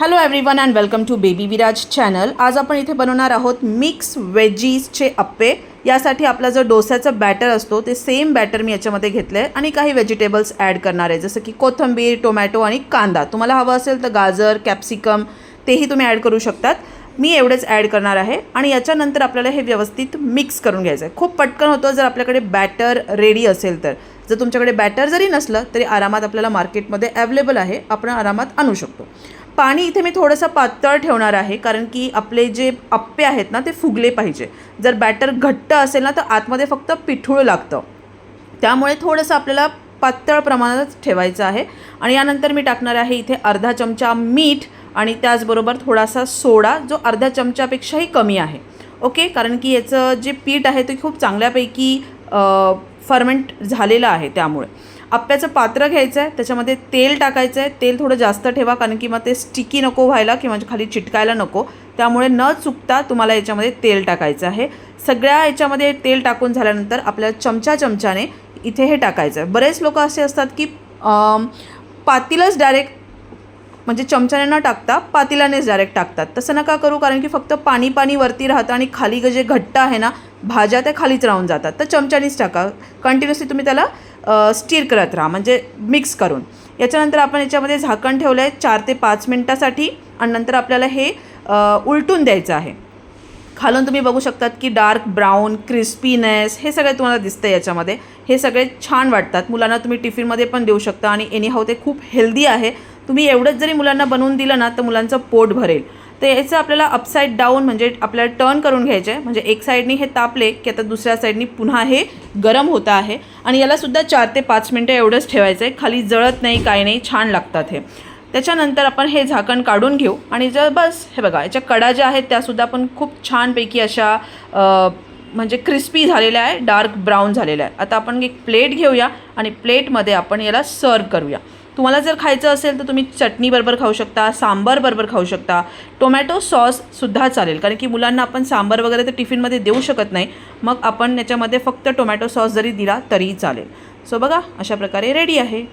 Hello everyone and welcome to baby Viraj channel आज आपण इथे बनवणार आहोत मिक्स वेजीजचे अप्पे. यासाठी आपला जो डोस्याचा बॅटर असतो ते सेम बॅटर मी याच्यामध्ये घेतलं आहे आणि काही व्हेजिटेबल्स ॲड करणार आहे. जसं की कोथिंबीर टोमॅटो आणि कांदा. तुम्हाला हवं असेल तर गाजर कॅप्सिकम तेही तुम्ही ॲड करू शकतात. मी एवढेच ॲड करणार आहे. आणि याच्यानंतर आपल्याला हे व्यवस्थित मिक्स करून घ्यायचं आहे खूप पटकन होतं जर आपल्याकडे बॅटर रेडी असेल तर. जर तुमच्याकडे बॅटर जरी नसलं तरी आरामात आपल्याला मार्केटमध्ये अवेलेबल आहे. आपण आरामात आणू शकतो. पाणी इथे मी थोडंसं पातळ ठेवणार आहे कारण की आपले जे अप्पे आहेत ना ते फुगले पाहिजे. जर बॅटर घट्ट असेल ना तर आतमध्ये फक्त पिठूळ लागतं. त्यामुळे थोडंसं आपल्याला पातळ प्रमाणातच ठेवायचं आहे. आणि यानंतर मी टाकणार आहे इथे अर्धा चमचा मीठ आणि त्याचबरोबर थोडासा सोडा जो अर्धा चमच्यापेक्षाही कमी आहे. ओके? कारण की याचं जे पीठ आहे ते खूप चांगल्यापैकी फर्मेंट झालेलं आहे त्यामुळे. आप्याचं पात्र घ्यायचं आहे त्याच्यामध्ये तेल टाकायचं आहे तेल थोडं जास्त ठेवा कारण की मग ते स्टिकी नको व्हायला किंवा खाली चिटकायला नको. त्यामुळे न चुकता तुम्हाला याच्यामध्ये तेल टाकायचं आहे. सगळ्या याच्यामध्ये तेल टाकून झाल्यानंतर आपल्याला चमचा चमच्याने इथे हे टाकायचं आहे बरेच लोक असे असतात की पातीलच डायरेक्ट म्हणजे चमच्याने न टाकता पातीलानेच डायरेक्ट टाकतात. तसं नका करू कारण की फक्त पाणी पाणी वरती राहतं आणि खाली जे घट्ट आहे ना भाज्या त्या खालीच राहून जातात. तर चमच्यानेच टाका. कंटिन्युअसली तुम्ही त्याला स्टीर करत राहा म्हणजे मिक्स करून. याच्यानंतर आपण याच्यामध्ये झाकण ठेवलं आहे चार ते पाच मिनटासाठी आणि नंतर आपल्याला हे उलटून द्यायचं आहे. खालून तुम्ही बघू शकतात की डार्क ब्राऊन क्रिस्पीनेस हे सगळे तुम्हाला दिसतं याच्यामध्ये. हे सगळे छान वाटतात. मुलांना तुम्ही टिफिनमध्ये पण देऊ शकता आणि एनी हाऊ ते खूप हेल्दी आहे. तुम्ही एवढंच जरी मुलांना बनवून दिलं ना तर मुलांचं पोट भरेल. तर याचं आपल्याला अपसाईड डाऊन म्हणजे आपल्याला टर्न करून घ्यायचं आहे म्हणजे एक साईडनी हे तापले की आता दुसऱ्या साईडनी पुन्हा हे गरम होतं आहे. आणि यालासुद्धा चार ते पाच मिनटं एवढंच ठेवायचं आहे खाली जळत नाही काय नाही छान लागतात हे. त्याच्यानंतर आपण हे झाकण काढून घेऊ. आणि जर बस हे बघा याच्या कडा ज्या आहेत त्यासुद्धा आपण खूप छानपैकी अशा म्हणजे क्रिस्पी झालेल्या आहे डार्क ब्राऊन झालेल्या आहे आता आपण एक प्लेट घेऊया आणि प्लेटमध्ये आपण याला सर्व करूया. तुम्हाला जर खायचं असेल तर तुम्ही चटणीबरोबर खाऊ शकता सांबारबरोबर खाऊ शकता. टोमॅटो सॉससुद्धा चालेल कारण की मुलांना आपण सांबार वगैरे तर टिफिनमध्ये देऊ शकत नाही. मग आपण याच्यामध्ये फक्त टोमॅटो सॉस जरी दिला तरीही चालेल. सो बघा अशा प्रकारे रेडी आहे.